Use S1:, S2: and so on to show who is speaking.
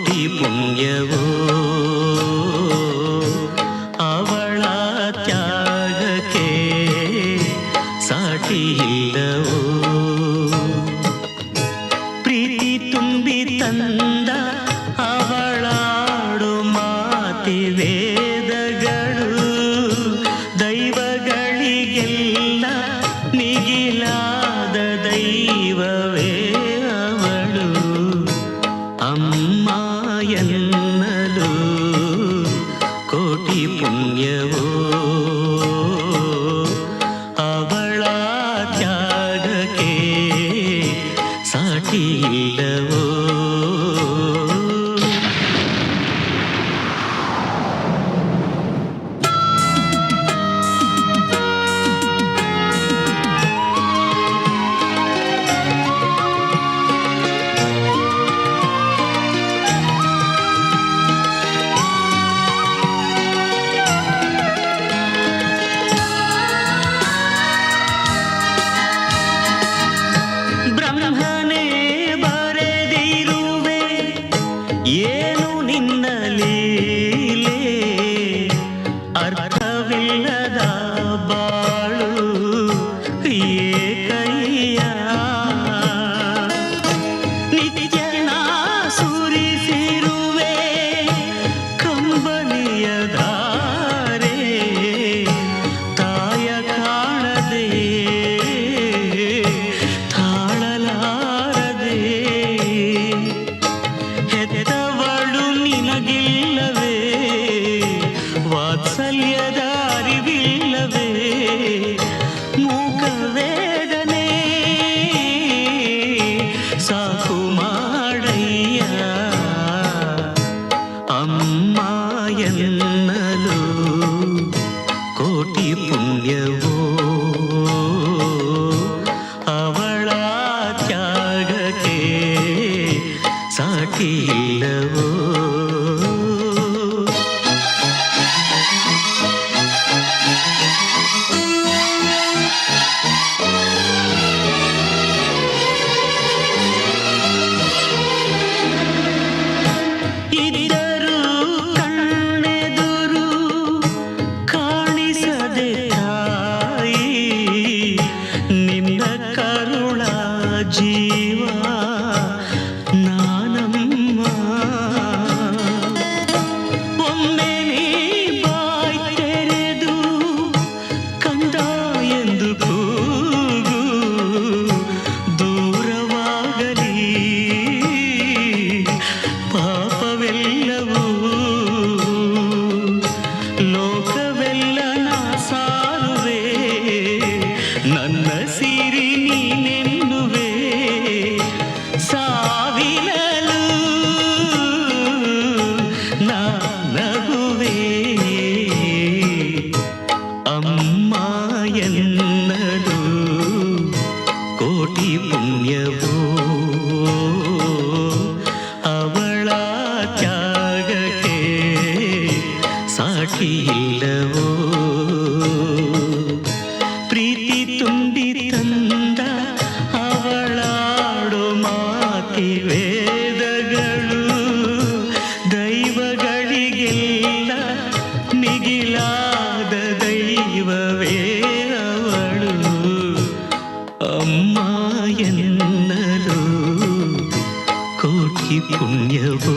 S1: കോട്ടി പുണ്യവോ? അവള ത്യാഗക്കേ സാക്ഷിയില്ലവോ? പ്രീതി തുമ്പി തന്ന അവളാടു മാതി വേദകൾ nhớ വാത്സല്യതാരിവില്ലവേ മൂകവേദനേ സാകുമാടയ്യ അമ്മായെന്നലോ കോട്ടി പുണ്യവോ അവളാ ത്യാഗത്തെ സാക്ഷിയില്ല. മായെന്നലോ കോട്ടി പുണ്യവോ?